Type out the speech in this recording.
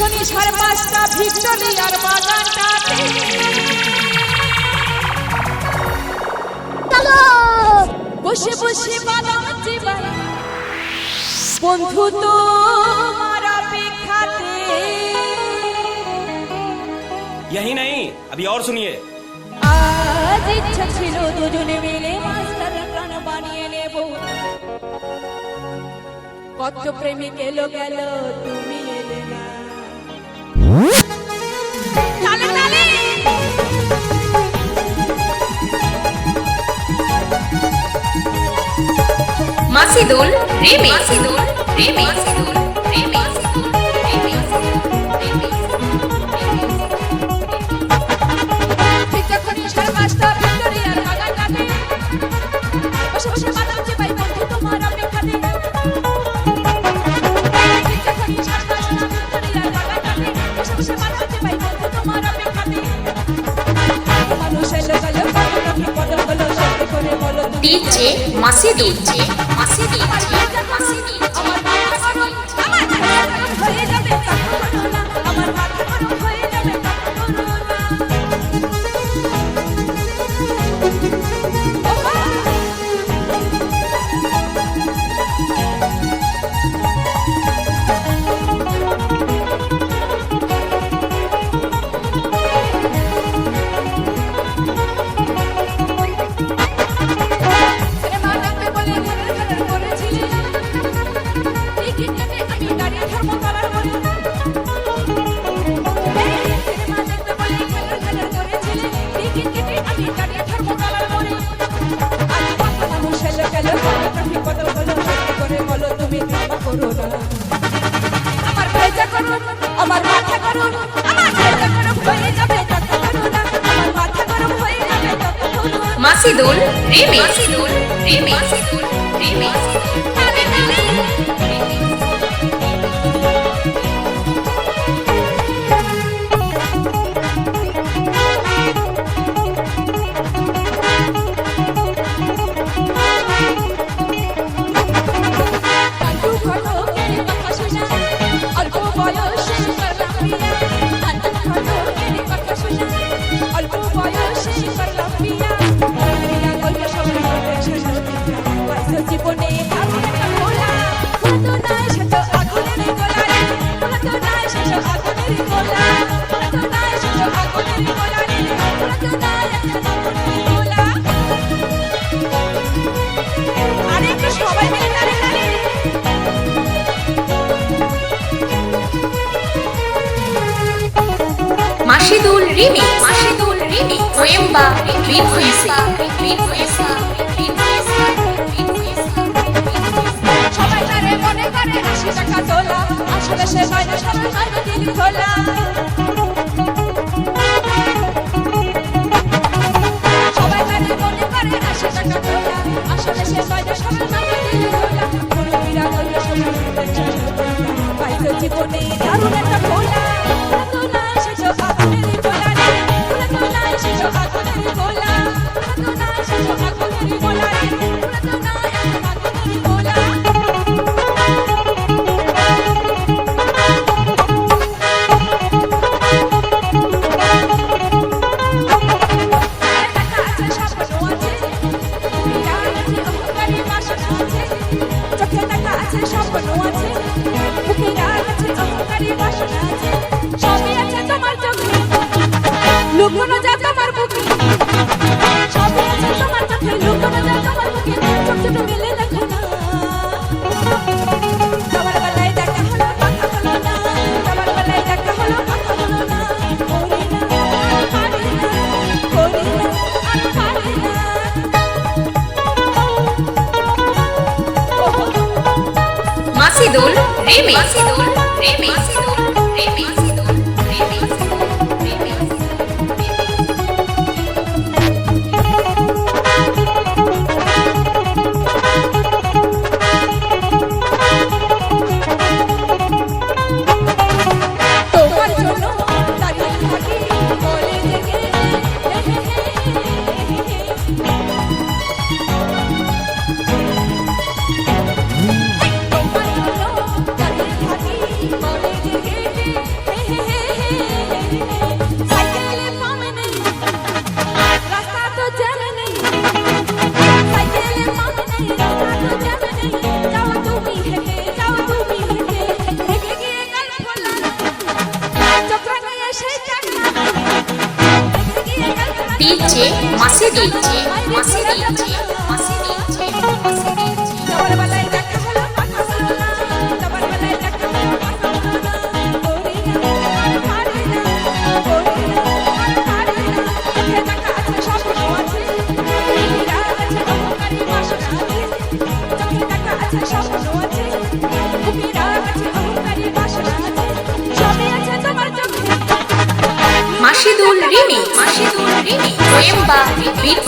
এক্ষুনি সাড়ে পাঁচটা ভিক্টোরিয়ার বাগানটা বসে বসে বাদাম চিবাই বন্ধু তো यही नहीं अभी और सुनिए। আজ ইচ্ছা ছিল দুজনে মিলে মাস্টারের গান বানিয়ে নেব। কত প্রেমিক এলো গেল তুমি মাসিদুল রেমি। মাসিদুল রেমি। মাসিদুল রেমি। Thank you. डीजे मसीदी डीजे मसीदी করুন আমার মাথা করুন আমার মাথা করুন মাসিদুল রিমি। মাসিদুল রিমি। মাসিদুল রিমি। হ্যাঁ, রিমিক মাসিদুল রিমিক ওয়েম্বা রিমিক সবাই মনে করে আশি টাকা তোলা আসলে সে নয় না সারা দিন দোল রেমিক্স it রিমিক্স রিমিক্স ওয়েম্বা বিট